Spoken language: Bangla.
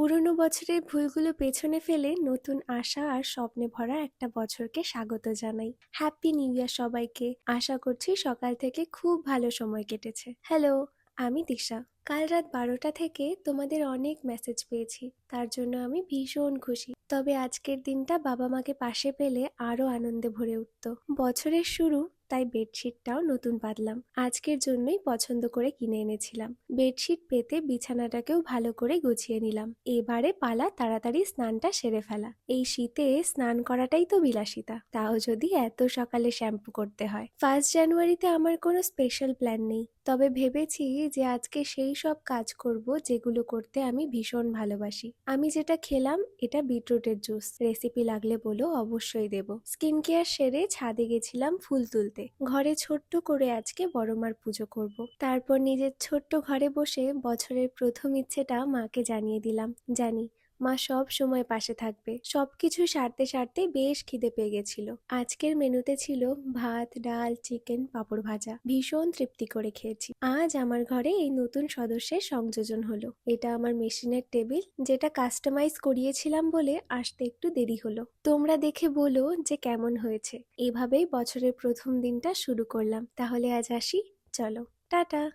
পুরনো বছরের ভুলগুলো পেছনে ফেলে নতুন আশা আর স্বপ্নে ভরা একটা বছরকে স্বাগত জানাই। হ্যাপি নিউ ইয়ার সবাইকে। আশা করছি সকাল থেকে খুব ভালো সময় কেটেছে। হ্যালো আমি দিশা। কাল রাত বারোটা থেকে তোমাদের অনেক মেসেজ পেয়েছি। তার জন্য আমি ভীষণ খুশি। তবে আজকের দিনটা বাবা মাকে পাশে পেলে আরও আনন্দে ভরে উঠত। বছরের শুরু তাই বেডশিটটাও নতুন পাতলাম আজকের জন্যই পছন্দ করে কিনে এনেছিলাম। বেডশিট পেতে বিছানাটাকেও ভালো করে গুছিয়ে নিলাম। এবারে পালা তাড়াতাড়ি স্নানটা সেরে ফেলা। এই শীতে স্নান করাটাই তো বিলাসিতা। তাও যদি এত সকালে শ্যাম্পু করতে হয়। ফার্স্ট জানুয়ারিতে আমার কোনো স্পেশাল প্ল্যান নেই। তবে ভেবেছি যে আজকে সেই সব কাজ করব যেগুলো করতে আমি ভীষণ ভালোবাসি। আমি যেটা খেলাম, এটা বিটরুটের জুস। রেসিপি লাগলে বলো, অবশ্যই দেব। স্কিন কেয়ার সেরে ছাদে গেছিলাম ফুল তুলতে। ঘরে ছোট্ট করে আজকে বড়মার পুজো করব। তারপর নিজের ছোট্ট ঘরে বসে বছরের প্রথম ইচ্ছেটা মাকে জানিয়ে দিলাম, জানি মা সব সময় পাশে থাকবে। সবকিছু সারতে সারতে বেশ খিদে পেয়ে গেছিল। আজকের মেনুতে ছিল ভাত, ডাল, চিকেন, পাঁপড় ভাজা। ভীষণ তৃপ্তি করে খেয়েছি। আজ আমার ঘরে এই নতুন সদস্যের সংযোজন হলো। এটা আমার মেশিনের টেবিল, যেটা কাস্টমাইজ করিয়েছিলাম বলে আসতে একটু দেরি হলো। তোমরা দেখে বলো যে কেমন হয়েছে। এভাবেই বছরের প্রথম দিনটা শুরু করলাম। তাহলে আজ আসি? চলো, টাটা!